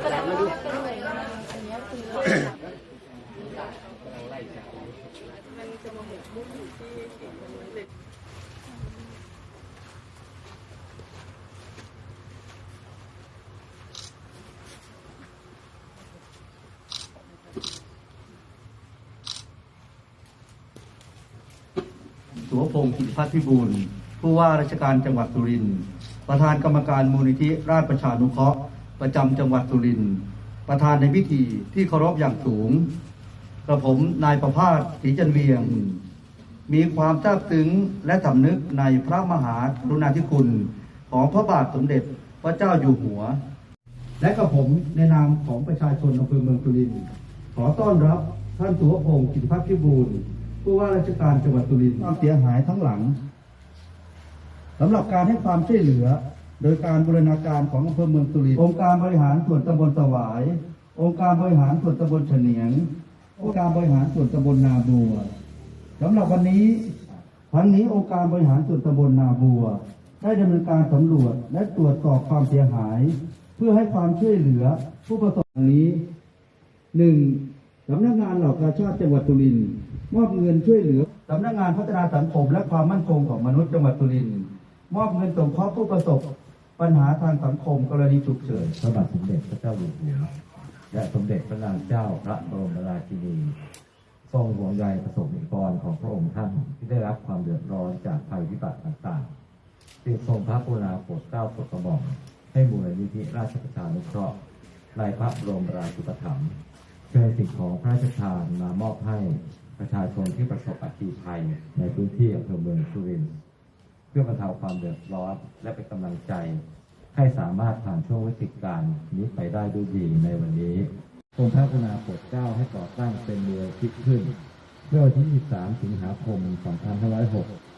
แสดงว่าเป็นหน่วยงานอันนี้คือมันจะมาหมกมุ่นอยู่ที่เด็กสุวพงศ์กิติพัฒน์พิบูลผู้ว่าราชการจังหวัดสุรินทร์ประธานกรรมการมูลนิธิราชประชานุเคราะห์ ประจำจังหวัดสุรินทร์ประธานในพิธีที่เคารพอย่างสูงกระผมนายประภาสศรีจันเวียง มีความซาบซึ้งและสำนึกในพระมหากรุณาธิคุณของพระบาทสมเด็จพระเจ้าอยู่หัว และกับผมในนามของประชาชนอำเภอเมืองสุรินทร์ขอต้อนรับท่านสุวพงศ์กิติพัฒน์พิบูลผู้ว่าราชการจังหวัดสุรินทร์ความเสียหายทั้งหลังสำหรับการให้ความช่วยเหลือ โดยการบูรณาการของอำเภอเมืองสุรินทร์องค์การบริหารส่วนตำบลสวาย องค์การบริหารส่วนตำบลเฉนียง องค์การบริหารส่วนตำบลนาบัวสำหรับวันนี้ทั้งนี้องค์การบริหารส่วนตำบลนาบัว ได้ดำเนินการสำรวจและตรวจสอบความเสียหาย เพื่อให้ความช่วยเหลือผู้ประสบภัยนี้หนึ่งสำนักงานเหล่ากาชาติจังหวัดสุรินทร์มอบเงินช่วยเหลือสำนักงานพัฒนาสังคมและความมั่นคงของมนุษย์จังหวัดสุรินทร์มอบเงินสงเคราะห์ผู้ประสบ ปัญหาทางสังคมกรณีฉุกเฉินพระบาทสมเด็จพระเจ้าอยู่หัวและสมเด็จพระนางเจ้าพระบรมราชินีทรงห่วงใยประสบนิกรของพระองค์ท่านที่ได้รับความเดือดร้อนจากภัยพิบัติต่างๆจึงทรงพระกรุณาโปรดเกล้าโปรดกระหม่อมให้มูลนิธิราชประชานุเคราะห์ในพระบรมราชูปถัมภ์เชิญสิ่งของพระราชทานมามอบให้ประชาชนที่ประสบอัคคีภัยในพื้นที่อำเภอเมืองสุรินทร์ เพื่อบรรเทาความเดือดร้อนและเป็นกำลังใจ ให้สามารถผ่านช่วงวิกฤตการณ์นี้ไปได้ด้วยดีในวันนี้กรมพัฒนาโปรดเกล้าให้ก่อตั้งเป็นเรือคิดขึ้นเมื่อวันที่ 23 สิงหาคม 2506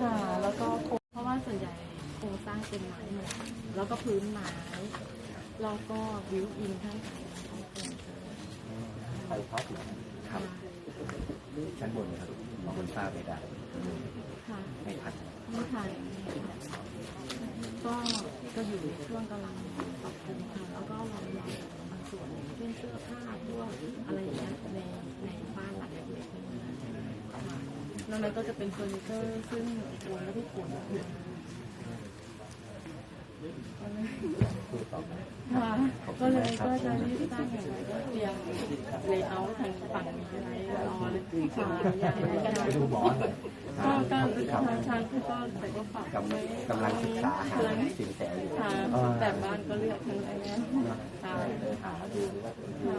ค่ะแล้วก็โครงเพราะว่าส่วนใหญ่โครงสร้างเป็นไม้หมดแล้วก็พื้นไม้แล้วก็บิวอินทั้งหลายของโครงสร้างไปพักครับชั้นบนครับมองบนฟ้าไม่ได้ค่ะไม่ทันไม่ทันก็ก็อยู่ในช่วงกำลังปรับปรุงค่ะแล้วก็วางหลังบางส่วนเช่นเสื้อผ้าพวกอะไรอย่างเงี้ยในในบ้านหลังเล็กๆนี้ค่ะ นอกนั้นก็จะเป็นเฟอร์นิเจอร์ซึ่งรวมแล้วที่ขนอยู่ค่ะก็เลยก็จะรีบสร้างอย่างไรก็เตรียมเลเยอร์ทางฝั่งนี้ไว้รอเลยค่ะอย่างไรก็ได้ไปดูหมอหน่อยก็การทางทางคือก็แต่ก็ฝากกำลังกำลังศึกษาหาสินแสอยู่แต่บ้านก็เลือกทั้งอะไรเนี้ยค่ะค่ะดูค่ะ